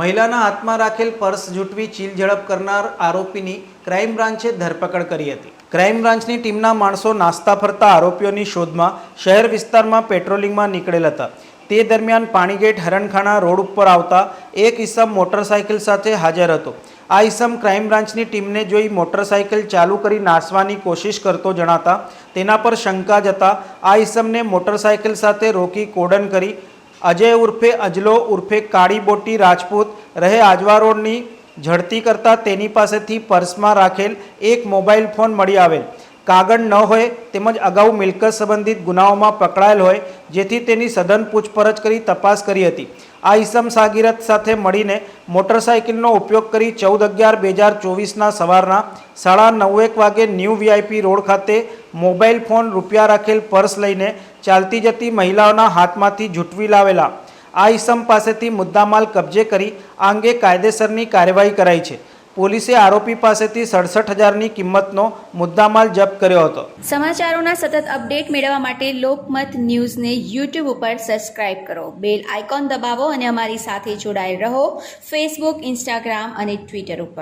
મહિલાના હાથમાં રાખેલ પર્સ જૂટવી, ચીલ ઝડપ કરનાર આરોપીની ક્રાઇમ બ્રાન્ચે ધરપકડ કરી હતી. ક્રાઇમ બ્રાન્ચની ટીમના માણસો નાસ્તા ફરતા આરોપીઓની શોધમાં શહેર વિસ્તારમાં પેટ્રોલિંગમાં નીકળેલ હતા. તે દરમિયાન પાણીગેટ હરણખાના રોડ ઉપર આવતા એક ઈસમ મોટરસાયકલ સાથે હાજર હતો. આ ઈસમ ક્રાઇમ બ્રાન્ચની ટીમને જોઈ મોટરસાયકલ ચાલુ કરી નાસવાની કોશિશ કરતો જણાતા તેના પર શંકા જતા આ ઈસમને મોટરસાયકલ સાથે રોકી કોડન કરી અજય ઉર્ફે અજલો ઉર્ફે કાળી બોટી રાજપૂત રહે આજવા રોડની ઝડતી કરતાં તેની પાસેથી પર્સમાં રાખેલ એક મોબાઈલ ફોન મળી આવેલ. કાગળ ન હોય તેમજ અગાઉ મિલકત સંબંધિત ગુનાઓમાં પકડાયેલ હોય જેથી તેની સઘન પૂછપરછ કરી તપાસ કરી હતી. આ ઈસમ સાગીરત સાથે મળીને મોટરસાયકલનો ઉપયોગ કરી ચૌદ અગિયાર બે હજાર ચોવીસના સવારના સાડા નવેક વાગે ન્યૂ વીઆઈપી રોડ ખાતે મોબાઈલ ફોન રૂપિયા રાખેલ પર્સ લઈને ચાલતી જતી મહિલાઓના હાથમાંથી ઝૂંટવી લાવેલા. આ ઈસમ પાસેથી મુદ્દામાલ કબજે કરી આ અંગે કાયદેસરની કાર્યવાહી કરાઈ છે. પોલીસે આરોપી પાસેથી સડસઠ હજારની કિંમતનો મુદ્દામાલ જપ્ત કર્યો હતો. સમાચારોના સતત અપડેટ મેળવવા માટે લોકમત ન્યૂઝને યુટ્યુબ ઉપર સબસ્ક્રાઇબ કરો. બેલ આઇકોન દબાવો અને અમારી સાથે જોડાયેલ રહો. ફેસબુક, ઇન્સ્ટાગ્રામ અને ટ્વિટર ઉપર.